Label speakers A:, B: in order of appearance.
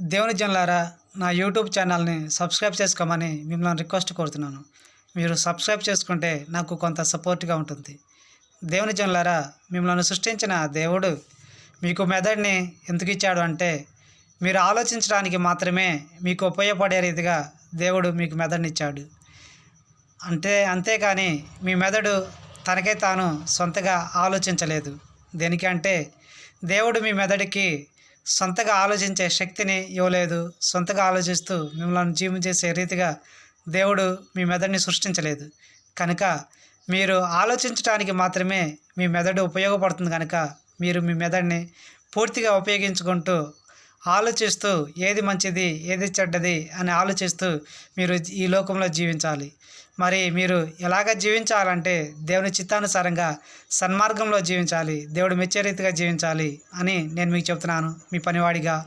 A: దేవుని జన్లారా నా యూట్యూబ్ ఛానల్ని సబ్స్క్రైబ్ చేసుకోమని మిమ్మల్ని రిక్వెస్ట్ కోరుతున్నాను. మీరు సబ్స్క్రైబ్ చేసుకుంటే నాకు కొంత సపోర్ట్గా ఉంటుంది. దేవుని జన్లారా మిమ్మల్ని సృష్టించిన దేవుడు మీకు మెదడుని ఎందుకు ఇచ్చాడు అంటే మీరు ఆలోచించడానికి మాత్రమే మీకు ఉపయోగపడే రీతిగా దేవుడు మీకు మెదడుని ఇచ్చాడు. అంటే అంతేకాని మీ మెదడు తనకే తాను సొంతగా ఆలోచించలేదు. దేనికంటే దేవుడు మీ మెదడుకి సొంతగా ఆలోచించే శక్తిని ఇవ్వలేదు. సొంతగా ఆలోచిస్తూ మిమ్మల్ని జీవించేసే రీతిగా దేవుడు మీ మెదడుని సృష్టించలేదు. కనుక మీరు ఆలోచించడానికి మాత్రమే మీ మెదడు ఉపయోగపడుతుంది కనుక మీరు మీ మెదడుని పూర్తిగా ఉపయోగించుకుంటూ ఆలోచిస్తూ ఏది మంచిది ఏది చెడ్డది అని ఆలోచిస్తూ మీరు ఈ లోకంలో జీవించాలి. మరి మీరు ఎలాగ జీవించాలంటే దేవుని చిత్తానుసారంగా సన్మార్గంలో జీవించాలి దేవుడు మెచ్చే రీతిగా జీవించాలి అని నేను మీకు చెప్తున్నాను. మీ పనివాడిగా